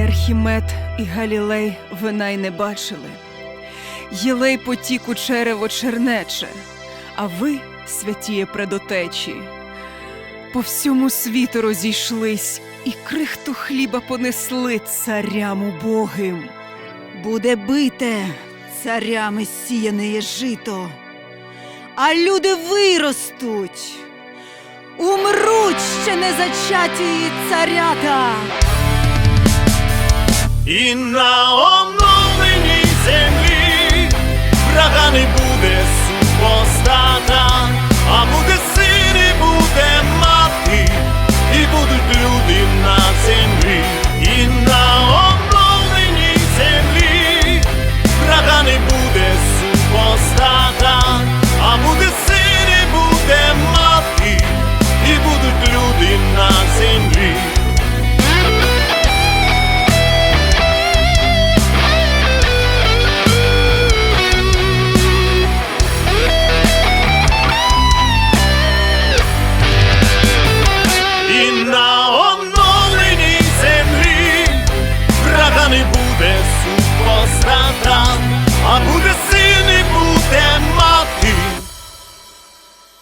Архімед і Галілей вина й не бачили. Єлей потік у черево чернече, а ви, святіє предотечі, по всьому світу розійшлись і крихту хліба понесли царям убогим. Буде бите царями сіяне жито, а люди виростуть, умруть ще не зачаті царята. І на